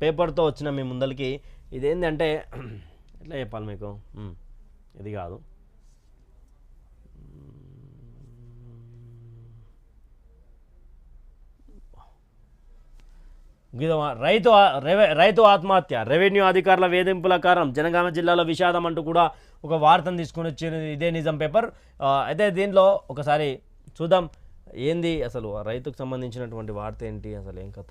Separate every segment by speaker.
Speaker 1: పేపర్తో వచ్చిన మీ ముందరికి ఇదేంటంటే ఎట్లా చెప్పాలి మీకు? ఇది కాదు. రైతు రెవె రైతు ఆత్మహత్య రెవెన్యూ అధికారుల వేధింపుల కారణం జనగామ జిల్లాలో విషాదం అంటూ కూడా ఒక వార్తను తీసుకొని వచ్చింది. ఇదే నిజం పేపర్. అయితే దీనిలో ఒకసారి చూద్దాం. ఏంది అసలు రైతుకు సంబంధించినటువంటి వార్త ఏంటి? అసలు ఏం కథ?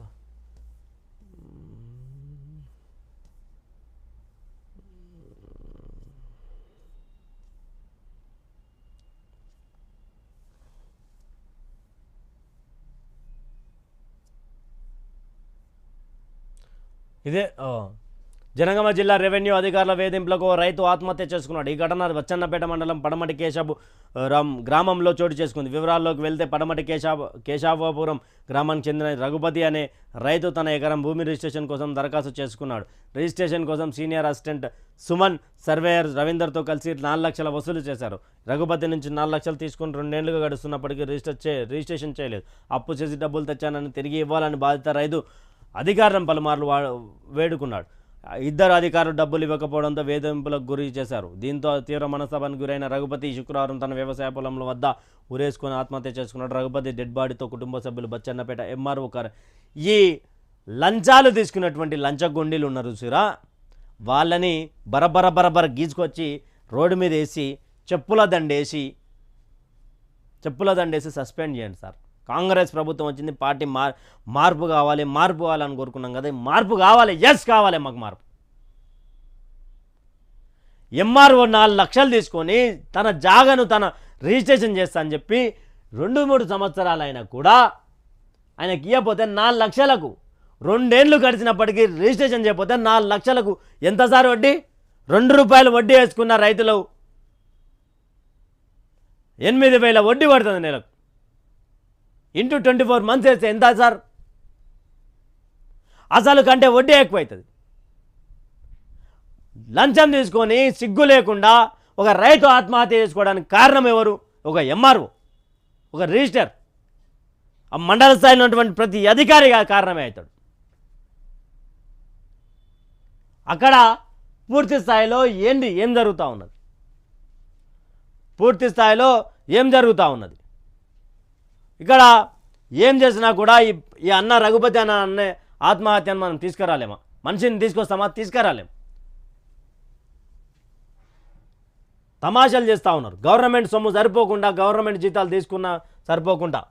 Speaker 1: ఇదే జనగామ జిల్లా రెవెన్యూ అధికారుల వేధింపులకు రైతు ఆత్మహత్య చేసుకున్నాడు. ఈ ఘటన వచ్చన్నపేట మండలం పడమటి కేశాబు గ్రామంలో చోటు చేసుకుంది. వివరాల్లోకి వెళ్తే పడమటి కేశాబ కేశాబాపురం గ్రామానికి చెందిన రఘుపతి అనే రైతు తన ఎకరం భూమి రిజిస్ట్రేషన్ కోసం దరఖాస్తు చేసుకున్నాడు. రిజిస్ట్రేషన్ కోసం సీనియర్ అసిస్టెంట్ సుమన్ సర్వేయర్ రవీందర్తో కలిసి నాలుగు లక్షల వసూలు చేశారు. రఘుపతి నుంచి నాలుగు లక్షలు తీసుకుని రెండేళ్ళుగా గడుస్తున్నప్పటికీ రిజిస్టర్ చే రిజిస్ట్రేషన్ చేయలేదు. అప్పు చేసి డబ్బులు తెచ్చానని తిరిగి ఇవ్వాలని బాధిత రైతు అధికారం పలుమార్లు వా వేడుకున్నాడు. ఇద్దరు అధికారులు డబ్బులు ఇవ్వకపోవడంతో వేధింపులకు గురి చేశారు. దీంతో తీవ్ర మనస్తాపానికి గురైన రఘుపతి శుక్రవారం తన వ్యవసాయ పొలంలో వద్ద ఉరేసుకొని ఆత్మహత్య చేసుకున్నాడు. రఘుపతి డెడ్ బాడీతో కుటుంబ సభ్యులు బచ్చన్నపేట ఎంఆర్ఓ కార్ ఈ లంచాలు తీసుకున్నటువంటి లంచగొండీలు ఉన్నారు సురా వాళ్ళని బరబర బరబర గీచుకొచ్చి రోడ్డు మీద వేసి చెప్పుల దండేసి చెప్పుల దండేసి సస్పెండ్ చేయండి సార్. కాంగ్రెస్ ప్రభుత్వం వచ్చింది పార్టీ మార్ మార్పు కావాలి మార్పు కావాలని కోరుకున్నాం కదా మార్పు కావాలి ఎస్ కావాలి మాకు మార్పు. ఎంఆర్ఓ నాలుగు లక్షలు తీసుకొని తన జాగను తన రిజిస్ట్రేషన్ చేస్తా అని చెప్పి రెండు మూడు సంవత్సరాలు అయినా కూడా ఆయనకి ఇవ్వకపోతే నాలుగు లక్షలకు రెండేళ్ళు గడిచినప్పటికీ రిజిస్ట్రేషన్ చేయకపోతే నాలుగు లక్షలకు ఎంత సార్ వడ్డీ? రెండు రూపాయలు వడ్డీ వేసుకున్న రైతులు. ఎనిమిది వేల వడ్డీ పడుతుంది నెలకు. ఇంటూ ట్వంటీ ఫోర్ మంత్స్ వేస్తే ఎంత సార్? అసలు కంటే వడ్డీ ఎక్కువవుతుంది లంచం తీసుకొని సిగ్గు లేకుండా ఒక రైతు ఆత్మహత్య చేసుకోవడానికి కారణం ఎవరు? ఒక ఎంఆర్ఓ ఒక రిజిస్టర్. ఆ మండల స్థాయిలో ఉన్నటువంటి ప్రతి అధికారిగా కారణమే అవుతాడు. అక్కడ పూర్తి స్థాయిలో ఏంటి? ఏం జరుగుతూ ఉన్నది? పూర్తి స్థాయిలో ఏం జరుగుతూ ఉన్నది? ఇక్కడ ఏం చేసినా కూడా ఈ ఈ అన్న రఘుపతి అన్న అన్నే ఆత్మహత్యను మనం తీసుకురాలేమా? మనిషిని తీసుకొస్తామా? తీసుకురాలేం. తమాషాలు చేస్తూ ఉన్నారు. గవర్నమెంట్ సొమ్ము సరిపోకుండా గవర్నమెంట్ జీతాలు తీసుకున్నా సరిపోకుండా.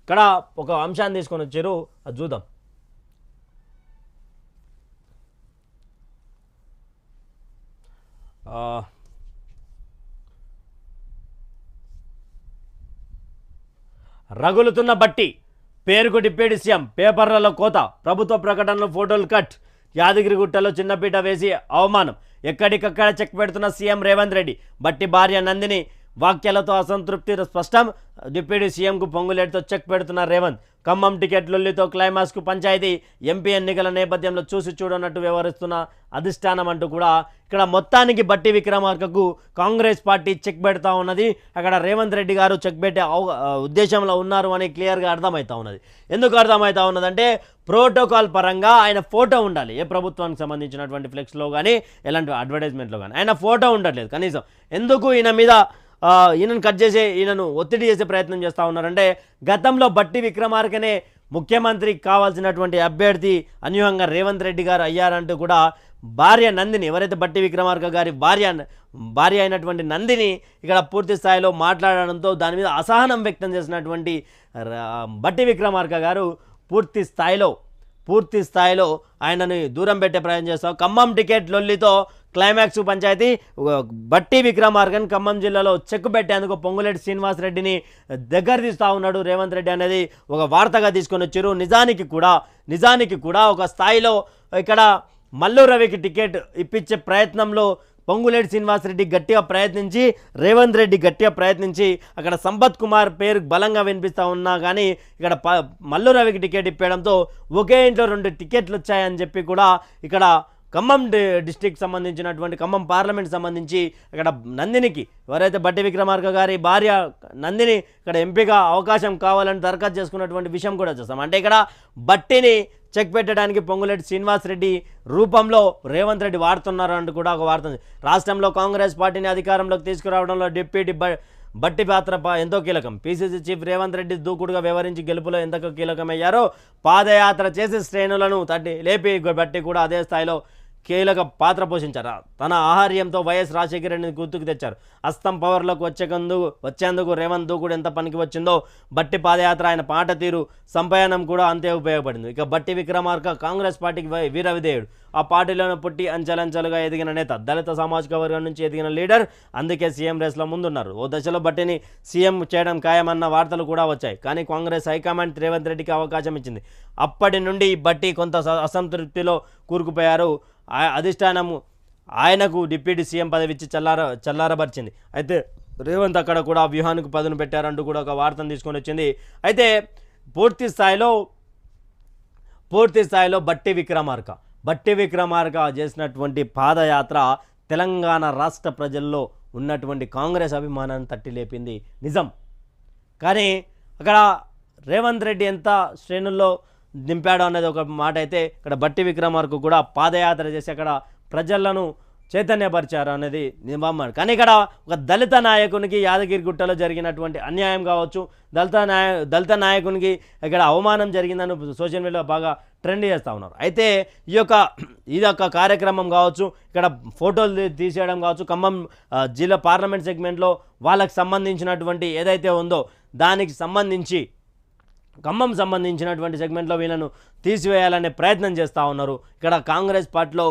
Speaker 1: ఇక్కడ ఒక అంశాన్ని తీసుకొని వచ్చారు. అది చూద్దాం. ఆ, రగులుతున్న బట్టి పేరుకు డిప్యూటీ సీఎం పేపర్లలో కోత ప్రభుత్వ ప్రకటనలు ఫోటోలు కట్ యాదగిరిగుట్టలో చిన్నపీట వేసి అవమానం. ఎక్కడికక్కడ చెక్ పెడుతున్న సీఎం రేవంత్ రెడ్డి బట్టి భార్య నందిని వాక్యాలతో అసంతృప్తి స్పష్టం. డిప్యూటీ సీఎంకు పొంగులేటితో చెక్ పెడుతున్న రేవంత్ ఖమ్మం టికెట్ లొల్లితో క్లైమాక్స్కు పంచాయతీ ఎంపీ ఎన్నికల నేపథ్యంలో చూసి చూడనట్టు వ్యవహరిస్తున్న అధిష్టానం అంటూ కూడా ఇక్కడ మొత్తానికి బట్టి విక్రమార్కకు కాంగ్రెస్ పార్టీ చెక్ పెడతా ఉన్నది. అక్కడ రేవంత్ రెడ్డి గారు చెక్ పెట్టే ఉద్దేశంలో ఉన్నారు అని క్లియర్గా అర్థమవుతా ఉన్నది. ఎందుకు అర్థమవుతా ఉన్నదంటే ప్రోటోకాల్ పరంగా ఆయన ఫోటో ఉండాలి. ఏ ప్రభుత్వానికి సంబంధించినటువంటి ఫ్లెక్స్లో కానీ ఎలాంటి అడ్వర్టైజ్మెంట్లో కానీ ఆయన ఫోటో ఉండట్లేదు కనీసం. ఎందుకు ఈయన మీద ఈయనను కట్ చేసే ఈయనను ఒత్తిడి చేసే ప్రయత్నం చేస్తూ ఉన్నారంటే గతంలో బట్టి విక్రమార్కనే ముఖ్యమంత్రి కావాల్సినటువంటి అభ్యర్థి అన్యూహంగా రేవంత్ రెడ్డి గారు అయ్యారంటూ కూడా భార్య నందిని ఎవరైతే బట్టి విక్రమార్క గారి భార్య భార్య అయినటువంటి నందిని ఇక్కడ పూర్తి స్థాయిలో మాట్లాడడంతో దాని మీద అసహనం వ్యక్తం చేసినటువంటి బట్టి విక్రమార్క గారు పూర్తి స్థాయిలో పూర్తి స్థాయిలో ఆయనని దూరం పెట్టే ప్రయత్నం చేస్తాం. ఖమ్మం టికెట్ లొల్లితో క్లైమాక్స్ పంచాయతీ బట్టి విక్రమార్కన్ ఖమ్మం జిల్లాలో చెక్ పెట్టేందుకు పొంగులేటి శ్రీనివాసరెడ్డిని దగ్గర తీస్తూ ఉన్నాడు రేవంత్ రెడ్డి అనేది ఒక వార్తగా తీసుకొని వచ్చారు. నిజానికి కూడా నిజానికి కూడా ఒక స్థాయిలో ఇక్కడ మల్లు రవికి టికెట్ ఇప్పించే ప్రయత్నంలో పొంగులేటి శ్రీనివాసరెడ్డి గట్టిగా ప్రయత్నించి రేవంత్ రెడ్డి గట్టిగా ప్రయత్నించి అక్కడ సంపత్ కుమార్ పేరు బలంగా వినిపిస్తూ ఉన్నా కానీ ఇక్కడ ప మల్లు రవికి టికెట్ ఇప్పడంతో ఒకే ఇంట్లో రెండు టికెట్లు వచ్చాయని చెప్పి కూడా ఇక్కడ ఖమ్మం డిస్టిక్ సంబంధించినటువంటి ఖమ్మం పార్లమెంట్ సంబంధించి ఇక్కడ నందినికి ఎవరైతే బట్టి విక్రమార్క గారి భార్య నందిని ఇక్కడ ఎంపీగా అవకాశం కావాలని దరఖాస్తు చేసుకున్నటువంటి విషయం కూడా చూస్తాం. అంటే ఇక్కడ బట్టిని చెక్ పెట్టడానికి పొంగులేటి శ్రీనివాస్ రెడ్డి రూపంలో రేవంత్ రెడ్డి వాడుతున్నారు అంటూ కూడా ఒక వార్త రాష్ట్రంలో కాంగ్రెస్ పార్టీని అధికారంలోకి తీసుకురావడంలో డిప్యూటీ బట్టి పాత్ర ప- ఎంతో కీలకం. పీసీసీ చీఫ్ రేవంత్ రెడ్డి దూకుడుగా వ్యవహరించి గెలుపులో ఎంతకు కీలకమయ్యారో పాదయాత్ర చేసి శ్రేణులను తట్టి లేపి బట్టి కూడా అదే స్థాయిలో కీలక పాత్ర పోషించారు. తన ఆహార్యంతో వైఎస్ రాజశేఖర రెడ్డిని గుర్తుకు తెచ్చారు. అస్తం పవర్లోకి వచ్చేకందుకు వచ్చేందుకు రేవంత్ దూకుడు ఎంత పనికి వచ్చిందో బట్టి పాదయాత్ర ఆయన పాట తీరు సంపయనం కూడా అంతే ఉపయోగపడింది. ఇక బట్టి విక్రమార్క కాంగ్రెస్ పార్టీకి వై- వీర విధేయుడు ఆ పార్టీలోనే పుట్టి అంచెలంచెలుగా ఎదిగిన నేత దళిత సామాజిక వర్గం నుంచి ఎదిగిన లీడర్ అందుకే సీఎం రేస్లో ముందున్నారు. ఓ దశలో బట్టిని సీఎం చేయడం ఖాయమన్న వార్తలు కూడా వచ్చాయి. కానీ కాంగ్రెస్ హైకమాండ్ రేవంత్ రెడ్డికి అవకాశం ఇచ్చింది. అప్పటి నుండి బట్టి కొంత స- అసంతృప్తిలో కూరుకుపోయారు అధిష్టానము ఆయనకు డిప్యూటీ సీఎం పదవి ఇచ్చి చల్లార చల్లారపరిచింది అయితే రేవంత్ అక్కడ కూడా వ్యూహానికి పదును పెట్టారంటూ కూడా ఒక వార్తను తీసుకొని వచ్చింది. అయితే పూర్తి స్థాయిలో పూర్తి స్థాయిలో బట్టి విక్రమార్క బట్టి విక్రమార్క చేసినటువంటి పాదయాత్ర తెలంగాణ రాష్ట్ర ప్రజల్లో ఉన్నటువంటి కాంగ్రెస్ అభిమానాన్ని తట్టి లేపింది నిజం. కానీ అక్కడ రేవంత్ రెడ్డి ఎంత శ్రేణుల్లో దింపాడు అనేది ఒక మాట అయితే ఇక్కడ బట్టి విక్రమార్కు కూడా పాదయాత్ర చేసి అక్కడ ప్రజలను చైతన్యపరిచారు అనేది నిబంధన కానీ ఇక్కడ ఒక దళిత నాయకునికి యాదగిరి గుట్టలో జరిగినటువంటి అన్యాయం కావచ్చు దళిత నాయ దళిత నాయకునికి ఇక్కడ అవమానం జరిగిందని సోషల్ మీడియాలో బాగా ట్రెండ్ చేస్తూ ఉన్నారు. అయితే ఈ యొక్క ఇది ఒక కార్యక్రమం కావచ్చు ఇక్కడ ఫోటోలు తీ- తీసేయడం కావచ్చు ఖమ్మం జిల్లా పార్లమెంట్ సెగ్మెంట్లో వాళ్ళకి సంబంధించినటువంటి ఏదైతే ఉందో దానికి సంబంధించి ఖమ్మం సంబంధించినటువంటి సెగ్మెంట్లో వీళ్ళను తీసివేయాలనే ప్రయత్నం చేస్తూ ఉన్నారు. ఇక్కడ కాంగ్రెస్ పార్టీలో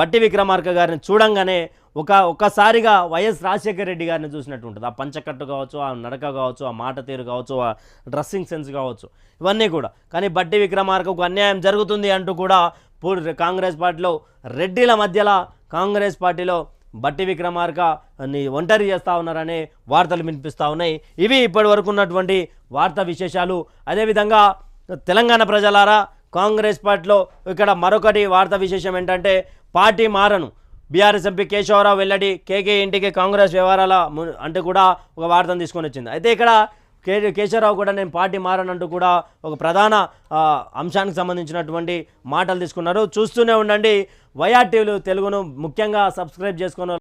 Speaker 1: బట్టి విక్రమార్క గారిని చూడంగానే ఒక ఒక్కసారిగా వైఎస్ రాజశేఖర రెడ్డి గారిని చూసినట్టు ఉంటుంది. ఆ పంచకట్టు కావచ్చు ఆ నడక కావచ్చు ఆ మాట తీరు కావచ్చు ఆ డ్రెస్సింగ్ సెన్స్ కావచ్చు ఇవన్నీ కూడా. కానీ బట్టి విక్రమార్కకు అన్యాయం జరుగుతుంది అంటూ కూడా కాంగ్రెస్ పార్టీలో రెడ్డిల మధ్యలో కాంగ్రెస్ పార్టీలో బట్టి విక్రమార్క ని ఒంటరి చేస్తూ ఉన్నారనే వార్తలు వినిపిస్తూ ఉన్నాయి. ఇవి ఇప్పటి వరకు ఉన్నటువంటి వార్తా విశేషాలు. అదేవిధంగా తెలంగాణ ప్రజలారా కాంగ్రెస్ పార్టీలో ఇక్కడ మరొకటి వార్త విశేషం ఏంటంటే పార్టీ మారను. బీఆర్ఎస్ ఎంపీ కేశవరావు వెల్లడి కేకే ఇంటికి కాంగ్రెస్ వ్యవహారాల ము- అంటే కూడా ఒక వార్తను తీసుకొని వచ్చింది. అయితే ఇక్కడ కే కేశవరావు కూడా నేను పార్టీ మారనంటూ కూడా ఒక ప్రధాన అంశానికి సంబంధించినటువంటి మాటలు తీసుకున్నారు. చూస్తూనే ఉండండి. వైఆర్ టీవీలు తెలుగును ముఖ్యంగా సబ్స్క్రైబ్ చేసుకున్న